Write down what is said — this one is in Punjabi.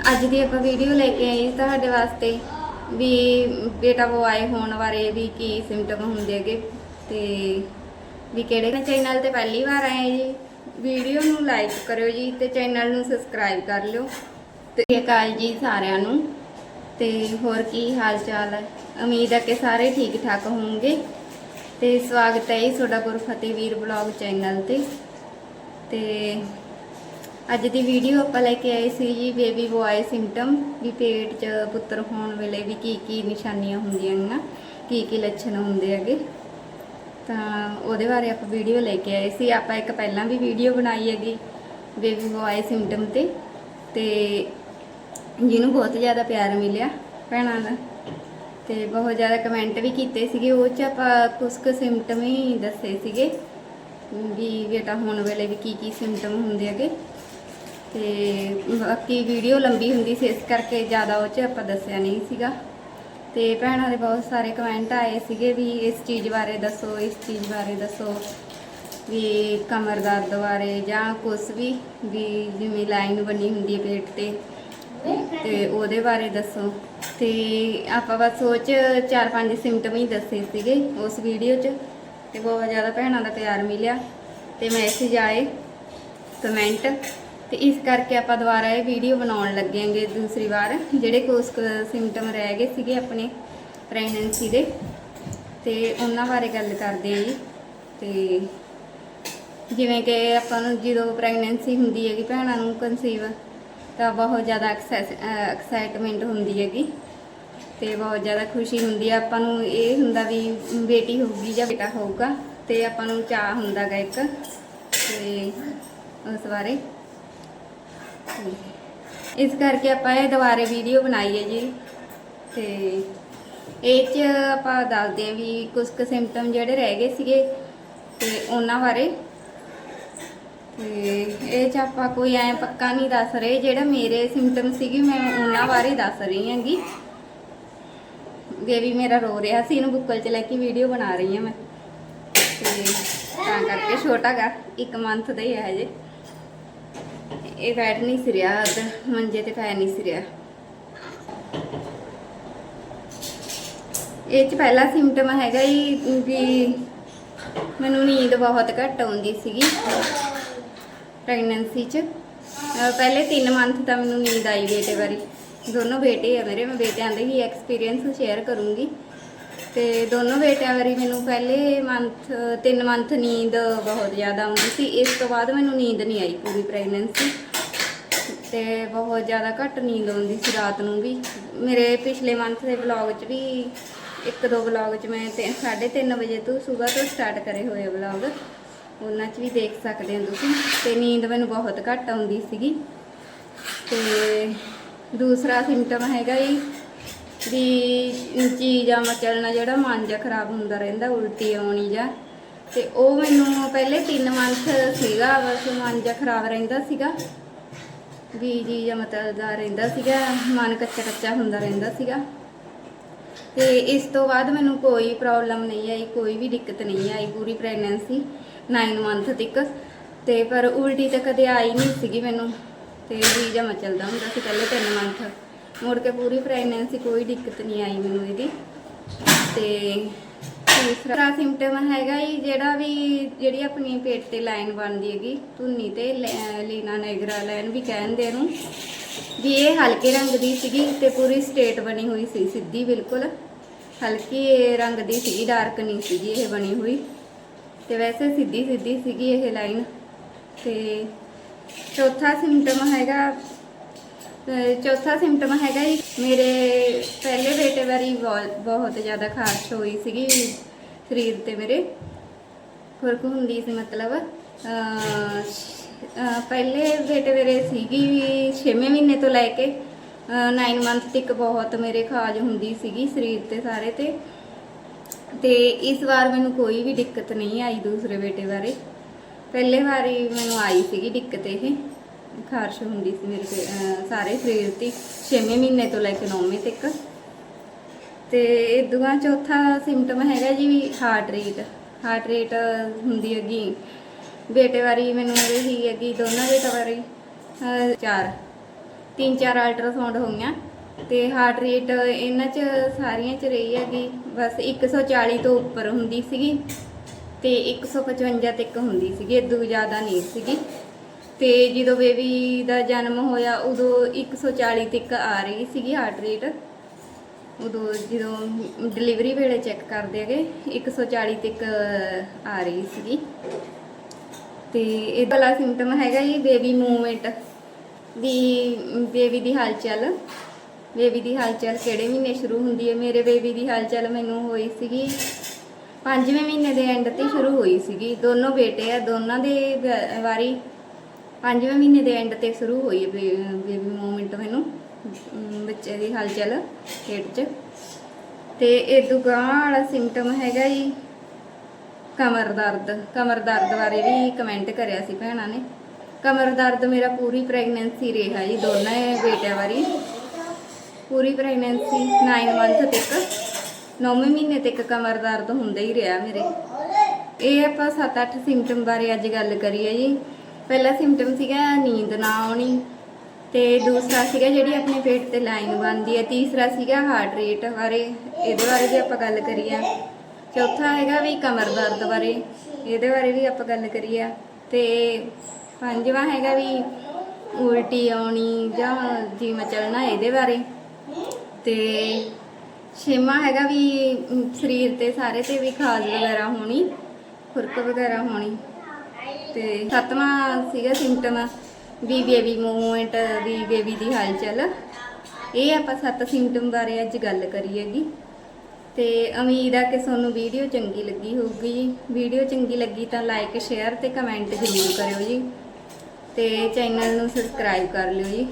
ਅੱਜ ਦੀ ਆਪਾਂ ਵੀਡੀਓ ਲੈ ਕੇ ਆਏ ਤੁਹਾਡੇ ਵਾਸਤੇ ਵੀ ਬੇਟਾ ਬੁਆਏ ਹੋਣ ਬਾਰੇ ਵੀ ਕੀ ਸਿੰਪਟਮ ਹੁੰਦੇ ਹੈਗੇ ਤੇ ਵੀ ਕਿਹੜੇ ਚੈਨਲ ਤੇ ਪਹਿਲੀ ਵਾਰ ਆਏ ਜੀ। ਵੀਡੀਓ ਨੂੰ ਲਾਈਕ ਕਰਿਓ ਜੀ ਤੇ ਚੈਨਲ ਨੂੰ ਸਬਸਕ੍ਰਾਈਬ ਕਰ ਲਿਓ। ਤੇ ਅਕਾਲ ਜੀ ਸਾਰਿਆਂ ਨੂੰ। ਤੇ ਹੋਰ ਕੀ ਹਾਲ ਚਾਲ ਹੈ? ਉਮੀਦ ਹੈ ਕਿ ਸਾਰੇ ਠੀਕ ਠਾਕ ਹੋਣਗੇ। ਤੇ ਸਵਾਗਤ ਹੈ ਜੀ ਤੁਹਾਡਾ ਗੁਰਫਤਿਹ ਵੀਰ ਬਲੌਗ ਚੈਨਲ ਤੇ। ਤੇ ਅੱਜ ਦੀ ਵੀਡੀਓ ਆਪਾਂ ਲੈ ਕੇ ਆਏ ਸੀ ਜੀ ਬੇਬੀ ਬੁਆਏ ਸਿੰਪਟਮ ਵੀ ਪੇਟ 'ਚ ਪੁੱਤਰ ਹੋਣ ਵੇਲੇ ਵੀ ਕੀ ਕੀ ਨਿਸ਼ਾਨੀਆਂ ਹੁੰਦੀਆਂ ਨੇ ਕੀ ਕੀ ਲੱਛਣ ਹੁੰਦੇ ਹੈਗੇ। ਤਾਂ ਉਹਦੇ ਬਾਰੇ ਆਪਾਂ ਵੀਡੀਓ ਲੈ ਕੇ ਆਏ ਸੀ। ਆਪਾਂ ਇੱਕ ਪਹਿਲਾਂ ਵੀ ਵੀਡੀਓ ਬਣਾਈ ਹੈਗੀ ਬੇਬੀ ਬੁਆਏ ਸਿੰਪਟਮ ਤੇ। ਤੇ ਜਿਹਨੂੰ ਬਹੁਤ ਜ਼ਿਆਦਾ ਪਿਆਰ ਮਿਲਿਆ ਭੈਣਾਂ ਦਾ। ਤੇ ਬਹੁਤ ਜ਼ਿਆਦਾ ਕਮੈਂਟ ਵੀ ਕੀਤੇ ਸੀਗੇ। ਉਹ 'ਚ ਆਪਾਂ ਕੁਝ ਕੁ ਸਿੰਪਟਮ ਹੀ ਦੱਸੇ ਸੀਗੇ ਵੀ ਬੇਟਾ ਹੋਣ ਵੇਲੇ ਵੀ ਕੀ ਕੀ ਸਿੰਪਟਮ ਹੁੰਦੇ ਹੈਗੇ। ਤੇ ਬਾਕੀ ਵੀਡੀਓ ਲੰਬੀ ਹੁੰਦੀ ਸੀ, ਇਸ ਕਰਕੇ ਜ਼ਿਆਦਾ ਉਹ 'ਚ ਆਪਾਂ ਦੱਸਿਆ ਨਹੀਂ ਸੀਗਾ। ਤੇ ਭੈਣਾਂ ਦੇ ਬਹੁਤ ਸਾਰੇ ਕਮੈਂਟ ਆਏ ਸੀਗੇ ਵੀ ਇਸ ਚੀਜ਼ ਬਾਰੇ ਦੱਸੋ, ਇਸ ਚੀਜ਼ ਬਾਰੇ ਦੱਸੋ। ਵੀ ਕਮਰ ਦਰਦ ਬਾਰੇ ਜਾਂ ਕੁਝ ਵੀ ਵੀ ਜਿਵੇਂ ਲਾਈਨ ਬਣੀ ਹੁੰਦੀ ਹੈ ਪੇਟ ਤੇ ਤੇ ਉਹਦੇ ਬਾਰੇ ਦੱਸੋ। ਤੇ ਆਪਾਂ ਬਸ ਉਹ 'ਚ ਚਾਰ ਪੰਜ ਸਿੰਪਟਮ ਹੀ ਦੱਸੇ ਸੀਗੇ ਉਸ ਵੀਡੀਓ 'ਚ, ਤੇ ਬਹੁਤ ਜ਼ਿਆਦਾ ਭੈਣਾਂ ਦਾ ਪਿਆਰ ਮਿਲਿਆ। ਤੇ ਮੈਸੇਜ ਆਏ ਕਮੈਂਟ ਤੇ ਇਸ ਕਰਕੇ ਆਪਾਂ ਦੁਬਾਰਾ ਇਹ ਵੀਡੀਓ ਬਣਾਉਣ ਲੱਗੇਾਂਗੇ ਦੂਸਰੀ ਵਾਰ, ਜਿਹੜੇ ਕੁਝ ਸਿੰਪਟਮ ਰਹਿ ਗਏ ਸੀਗੇ ਆਪਣੇ ਪ੍ਰੈਗਨੈਂਸੀ ਦੇ। ਤੇ ਉਹਨਾਂ ਬਾਰੇ ਗੱਲ ਕਰਦੇ ਆਂ ਜੀ। ਤੇ ਜਿਵੇਂ ਕਿ ਆਪਾਂ ਨੂੰ ਜਦੋਂ ਪ੍ਰੈਗਨੈਂਸੀ ਹੁੰਦੀ ਹੈਗੀ, ਭੈਣਾਂ ਨੂੰ ਕਨਸੀਵ ਤਾਂ ਬਹੁਤ ਜ਼ਿਆਦਾ ਐਕਸਾਈਟਮੈਂਟ ਹੁੰਦੀ ਹੈਗੀ। ਤੇ ਬਹੁਤ ਜ਼ਿਆਦਾ ਖੁਸ਼ੀ ਹੁੰਦੀ ਆ। ਆਪਾਂ ਨੂੰ ਇਹ ਹੁੰਦਾ ਵੀ ਬੇਟੀ ਹੋਊਗੀ ਜਾਂ ਬੇਟਾ ਹੋਊਗਾ, ਤੇ ਆਪਾਂ ਨੂੰ ਚਾਹ ਹੁੰਦਾਗਾ ਇੱਕ। ਤੇ ਉਸ ਬਾਰੇ ਤੇ ਇਸ ਕਰਕੇ ਆਪਾਂ ਇਹ ਦੁਬਾਰੇ ਵੀਡੀਓ ਬਣਾਈ ਹੈ ਜੀ। ਤੇ ਇਹ ਚ ਆਪਾਂ ਦੱਸਦੇ ਹਾਂ ਵੀ ਕੁਝ ਕੁ ਸਿੰਪਟਮ ਜਿਹੜੇ ਰਹਿ ਗਏ ਸੀਗੇ ਤੇ ਉਹਨਾਂ ਬਾਰੇ। ਤੇ ਇਹ ਚ ਆਪਾਂ ਕੋਈ ਐ ਪੱਕਾ ਨਹੀਂ ਦੱਸ ਰਹੇ, ਜਿਹੜਾ ਮੇਰੇ ਸਿੰਪਟਮ ਸੀਗੇ ਮੈਂ ਉਹਨਾਂ ਬਾਰੇ ਦੱਸ ਰਹੀ ਹਾਂਗੀ। ਬੇਬੀ ਮੇਰਾ ਰੋ ਰਿਹਾ ਸੀ, ਇਹਨੂੰ ਬੁੱਕਲ ਚ ਲੈ ਕੇ ਵੀਡੀਓ ਬਣਾ ਰਹੀ ਹਾਂ ਮੈਂ। ਤੇ ਤਾਂ ਕਰਕੇ ਛੋਟਾ ਗਾ ਇੱਕ ਮੰਥ ਦਾ ਹੀ ਹੈ ਹਜੇ। ਇਹ ਬੈਠ ਨਹੀਂ ਸੀ ਰਿਹਾ ਉੱਧਰ ਮੰਜੇ ਤੇ ਪੈ ਨਹੀਂ ਸੀ ਰਿਹਾ। ਇਹ ਚ ਪਹਿਲਾ ਸਿੰਪਟਮ ਹੈਗਾ ਹੀ ਵੀ ਮੈਨੂੰ ਨੀਂਦ ਬਹੁਤ ਘੱਟ ਆਉਂਦੀ ਸੀਗੀ ਪ੍ਰੈਗਨੈਂਸੀ ਚ। ਪਹਿਲੇ 3 ਮੰਥ ਤਾਂ ਮੈਨੂੰ ਨੀਂਦ ਆਈ ਬੇਟੇ ਵਾਰੀ ਦੋਨੋਂ ਬੇਟੇ ਆ ਮੇਰੇ, ਮੈਂ ਬੇਟਿਆਂ ਦੇ ਹੀ ਐਕਸਪੀਰੀਅੰਸ ਸ਼ੇਅਰ ਕਰੂੰਗੀ। ਤੇ ਦੋਨੋਂ ਬੇਟਿਆਂ ਵਾਰੀ ਮੈਨੂੰ ਪਹਿਲੇ ਮੰਥ 3 ਮੰਥ ਨੀਂਦ ਬਹੁਤ ਜ਼ਿਆਦਾ ਆਉਂਦੀ ਸੀ। ਇਸ ਤੋਂ ਬਾਅਦ ਮੈਨੂੰ ਨੀਂਦ ਨਹੀਂ ਆਈ ਪੂਰੀ ਪ੍ਰੈਗਨੈਂਸੀ ਤੇ ਬਹੁਤ ਜ਼ਿਆਦਾ ਘੱਟ ਨੀਂਦ ਆਉਂਦੀ ਸੀ ਰਾਤ ਨੂੰ ਵੀ। ਮੇਰੇ ਪਿਛਲੇ ਮੰਥ ਦੇ ਵਲੌਗ 'ਚ ਵੀ ਇੱਕ ਦੋ ਵਲੌਗ 'ਚ ਮੈਂ ਤੇ 3:30 ਵਜੇ ਤੋਂ ਸਵੇਰ ਤੋਂ ਸਟਾਰਟ ਕਰੇ ਹੋਏ ਵਲੌਗ ਉਹਨਾਂ 'ਚ ਵੀ ਦੇਖ ਸਕਦੇ ਹੋ ਤੁਸੀਂ। ਤੇ ਨੀਂਦ ਮੈਨੂੰ ਬਹੁਤ ਘੱਟ ਆਉਂਦੀ ਸੀਗੀ। ਤੇ ਦੂਸਰਾ ਸਿੰਪਟਮ ਹੈਗਾ ਜੀ ਵੀ ਚੀਜ਼ ਚੀਜ਼ਾਂ ਮਚਲਣਾ ਜਿਹੜਾ ਮਨ ਜਿਹਾ ਖਰਾਬ ਹੁੰਦਾ ਰਹਿੰਦਾ, ਉਲਟੀ ਆਉਣੀ ਜਾਂ। ਤੇ ਉਹ ਮੈਨੂੰ ਪਹਿਲੇ 3 ਮੰਥ ਸੀਗਾ, ਬਸ ਮਨ ਜਿਹਾ ਖਰਾਬ ਰਹਿੰਦਾ ਸੀਗਾ। ਵੀ ਜੀ ਜਾਂ ਮਤਲਦਾ ਰਹਿੰਦਾ ਸੀਗਾ, ਮਨ ਕੱਚਾ ਕੱਚਾ ਹੁੰਦਾ ਰਹਿੰਦਾ ਸੀਗਾ। ਤੇ ਇਸ ਤੋਂ ਬਾਅਦ ਮੈਨੂੰ ਕੋਈ ਪ੍ਰੋਬਲਮ ਨਹੀਂ ਆਈ, ਕੋਈ ਵੀ ਦਿੱਕਤ ਨਹੀਂ ਆਈ, ਪੂਰੀ ਪ੍ਰੈਗਨੈਂਸੀ 9 ਮੰਥ ਤੱਕ। ਤੇ ਪਰ ਉਲਟੀ ਤਾਂ ਕਦੇ ਆਈ ਨਹੀਂ ਸੀਗੀ ਮੈਨੂੰ। ਤੇ ਜੀ ਜਾਂ ਮਚਲਦਾ ਹੁੰਦਾ ਸੀ ਪਹਿਲੇ 3 ਮੰਥ ਮੁੜ ਕੇ ਪੂਰੀ ਪ੍ਰੈਗਨੈਂਸੀ ਕੋਈ ਦਿੱਕਤ ਨਹੀਂ ਆਈ ਮੈਨੂੰ ਇਹਦੀ। ਤੇ ਤੀਸਰਾ ਸਿੰਪਟਮ ਹੈਗਾ ਜੀ, ਜਿਹੜਾ ਵੀ ਜਿਹੜੀ ਆਪਣੀ ਪੇਟ ਤੇ ਲਾਈਨ ਬਣਦੀ ਹੈਗੀ, ਧੁੰਨੀ ਤੇ ਲੈ- ਲੀਨਾ ਨੈਗਰਾ ਲਾਈਨ ਵੀ ਕਹਿੰਦੇ ਨੂੰ ਵੀ ਇਹ ਹਲਕੇ ਰੰਗ ਦੀ ਸੀਗੀ ਤੇ ਪੂਰੀ ਸਟੇਟ ਬਣੀ ਹੋਈ ਸੀ, ਸਿੱਧੀ ਬਿਲਕੁਲ। ਹਲਕੀ ਰੰਗ ਦੀ ਸੀਗੀ, ਡਾਰਕ ਨਹੀਂ ਸੀਗੀ ਇਹ ਬਣੀ ਹੋਈ। ਤੇ ਵੈਸੇ ਸਿੱਧੀ ਸਿੱਧੀ ਸੀਗੀ ਇਹ ਲਾਈਨ। ਤੇ ਚੌਥਾ ਸਿੰਪਟਮ ਹੈਗਾ ਚੌਥਾ ਸਿੰਪਟਮ ਹੈਗਾ ਜੀ, ਮੇਰੇ ਪਹਿਲੇ ਬੇਟੇ ਵਾਰੀ ਬਹੁਤ ਬਹੁਤ ਜ਼ਿਆਦਾ ਖਾਰਸ਼ ਹੋਈ ਸੀਗੀ। ਸਰੀਰ ਤੇ ਮੇਰੇ ਖੁਰਕ ਹੁੰਦੀ ਸੀ ਮਤਲਬ ਅਹ ਪਹਿਲੇ ਬੇਟੇ ਮੇਰੇ ਸੀਗੀ ਵੀ 6ਵੇਂ ਮਹੀਨੇ ਤੋਂ ਲੈ ਕੇ 9 ਮੰਥ ਤੱਕ ਬਹੁਤ ਮੇਰੇ ਖਾਜ ਹੁੰਦੀ ਸੀਗੀ ਸਰੀਰ ਤੇ ਸਾਰੇ ਤੇ। ਤੇ ਇਸ ਵਾਰ ਮੈਨੂੰ ਕੋਈ ਵੀ ਦਿੱਕਤ ਨਹੀਂ ਆਈ ਦੂਸਰੇ ਬੇਟੇ ਬਾਰੇ। ਪਹਿਲੇ ਵਾਰੀ ਮੈਨੂੰ ਆਈ ਸੀਗੀ ਦਿੱਕਤ ਇਹ। ਖਾਰਸ਼ ਹੁੰਦੀ ਸੀ ਮੇਰੇ ਤੇ, ਸਾਰੇ ਸਰੀਰ ਤੇ 6ਵੇਂ ਮਹੀਨੇ ਤੋਂ ਲੈ ਕੇ 9ਵੇਂ ਤੱਕ। ਤੇ ਇਹ ਚੌਥਾ ਸਿੰਪਟਮ ਹੈਗਾ ਜੀ ਵੀ ਹਾਰਟ ਰੇਟ ਹਾਰਟ ਰੇਟ ਹੁੰਦੀ ਹੈਗੀ। ਬੇਟੇ ਵਾਰੀ ਮੈਨੂੰ ਇਹ ਹੀ ਹੈਗੀ, ਦੋਨਾਂ ਬੇਟਾ ਵਾਰੀ ਚਾਰ, ਤਿੰਨ ਚਾਰ ਅਲਟਰਾਸਾਊਂਡ ਹੋਈਆਂ ਤੇ ਹਾਰਟ ਰੇਟ ਇਹਨਾਂ ਚ ਸਾਰੀਆਂ ਚ ਰਹੀ ਹੈਗੀ। ਬਸ 140 ਤੋਂ ਉੱਪਰ ਹੁੰਦੀ ਸੀਗੀ ਤੇ 155 ਤੱਕ ਹੁੰਦੀ ਸੀਗੀ ਇਦੋਂ ਜ਼ਿਆਦਾ ਨਹੀਂ ਸੀਗੀ। ਤੇ ਜਦੋਂ ਬੇਬੀ ਦਾ ਜਨਮ ਹੋਇਆ, ਉਦੋਂ 140 ਤੱਕ ਆ ਰਹੀ ਸੀਗੀ ਹਾਰਟ ਰੇਟ ਉਦੋਂ ਜਦੋਂ ਡਿਲੀਵਰੀ ਵੇਲੇ ਚੈੱਕ ਕਰਦੇ ਹੈਗੇ 140 ਤੱਕ ਆ ਰਹੀ ਸੀਗੀ। ਤੇ ਇਹ ਵਾਲਾ ਸਿੰਪਟਮ ਹੈਗਾ ਜੀ ਬੇਬੀ ਮੂਵਮੈਂਟ ਦੀ ਬੇਬੀ ਦੀ ਹਲਚਲ। ਬੇਬੀ ਦੀ ਹਲਚਲ ਕਿਹੜੇ ਮਹੀਨੇ ਸ਼ੁਰੂ ਹੁੰਦੀ ਹੈ? ਮੇਰੇ ਬੇਬੀ ਦੀ ਹਲਚਲ ਮੈਨੂੰ ਹੋਈ ਸੀਗੀ, ਪੰਜਵੇਂ ਮਹੀਨੇ ਦੇ ਐਂਡ ਤੇ ਸ਼ੁਰੂ ਹੋਈ ਸੀਗੀ। ਦੋਨੋਂ ਬੇਟੇ ਆ, ਦੋਨਾਂ ਦੇ ਵਾਰੀ ਪੰਜਵੇਂ ਮਹੀਨੇ ਦੇ ਐਂਡ ਤੇ ਸ਼ੁਰੂ ਹੋਈ ਹੈ ਬੇਬੀ ਮੂਵਮੈਂਟ ਮੈਨੂੰ। ਬੱਚੇ ਦੀ ਹਲਚਲ ਪੇਟ 'ਚ। ਤੇ ਇਹ ਦੁਗਾਂ ਵਾਲਾ ਸਿੰਪਟਮ ਹੈਗਾ ਜੀ, ਕਮਰ ਦਰਦ। ਕਮਰ ਦਰਦ ਬਾਰੇ ਵੀ ਕਮੈਂਟ ਕਰਿਆ ਸੀ ਭੈਣਾਂ ਨੇ। ਕਮਰ ਦਰਦ ਮੇਰਾ ਪੂਰੀ ਪ੍ਰੈਗਨੈਂਸੀ ਰਿਹਾ ਜੀ, ਦੋਨਾਂ ਬੇਟਿਆਂ ਵਾਰੀ। ਪੂਰੀ ਪ੍ਰੈਗਨੈਂਸੀ 9 ਮੰਥ ਤੱਕ 9ਵੇਂ ਮਹੀਨੇ ਤੱਕ ਕਮਰ ਦਰਦ ਹੁੰਦਾ ਹੀ ਰਿਹਾ ਮੇਰੇ। ਇਹ ਆਪਾਂ 7-8 ਸਿੰਪਟਮ ਬਾਰੇ ਅੱਜ ਗੱਲ ਕਰੀਏ ਜੀ। ਪਹਿਲਾ ਸਿੰਪਟਮ ਸੀਗਾ ਨੀਂਦ ਨਾ ਆਉਣੀ। ਤੇ ਦੂਸਰਾ ਸੀਗਾ ਜਿਹੜੀ ਆਪਣੇ ਪੇਟ ਤੇ ਲਾਈਨ ਬਣਦੀ ਹੈ, ਤੀਸਰਾ ਸੀਗਾ ਹਾਰਟ ਰੇਟ ਬਾਰੇ, ਇਹਦੇ ਬਾਰੇ ਵੀ ਆਪਾਂ ਗੱਲ ਕਰੀਏ। ਚੌਥਾ ਹੈਗਾ ਵੀ ਕਮਰ ਦਰਦ ਬਾਰੇ, ਇਹਦੇ ਬਾਰੇ ਵੀ ਆਪਾਂ ਗੱਲ ਕਰੀਏ। ਤੇ ਪੰਜਵਾਂ ਹੈਗਾ ਵੀ ਉਲਟੀ ਆਉਣੀ ਜਾਂ ਜਿਵੇਂ ਚੱਲਣਾ ਇਹਦੇ ਬਾਰੇ। ਤੇ ਛੇਵਾਂ ਹੈਗਾ ਵੀ ਸਰੀਰ ਤੇ ਸਾਰੇ ਤੇ ਵੀ ਖਾਜ ਵਗੈਰਾ ਹੋਣੀ, ਖੁਰਕ ਵਗੈਰਾ ਹੋਣੀ। ਤੇ ਸੱਤਵਾਂ ਸੀਗਾ ਸਿੰਪਟਮ ਵੀ ਬੇਬੀ ਮੂਵਮੈਂਟ ਵੀ ਬੇਬੀ ਦੀ ਹਲਚਲ। ਇਹ ਆਪਾਂ ਸੱਤ ਸਿੰਪਟਮ ਬਾਰੇ ਅੱਜ ਗੱਲ ਕਰੀਏਗੀ। ਤੇ ਉਮੀਦ ਆ ਕਿ ਤੁਹਾਨੂੰ ਵੀਡੀਓ ਚੰਗੀ ਲੱਗੀ ਹੋਊਗੀ। ਜੀ ਵੀਡੀਓ ਚੰਗੀ ਲੱਗੀ ਤਾਂ ਲਾਈਕ ਸ਼ੇਅਰ ਤੇ ਕਮੈਂਟ ਜ਼ਰੂਰ ਕਰਿਓ ਜੀ। ਤੇ ਚੈਨਲ ਨੂੰ ਸਬਸਕ੍ਰਾਈਬ ਕਰ ਲਿਓ ਜੀ।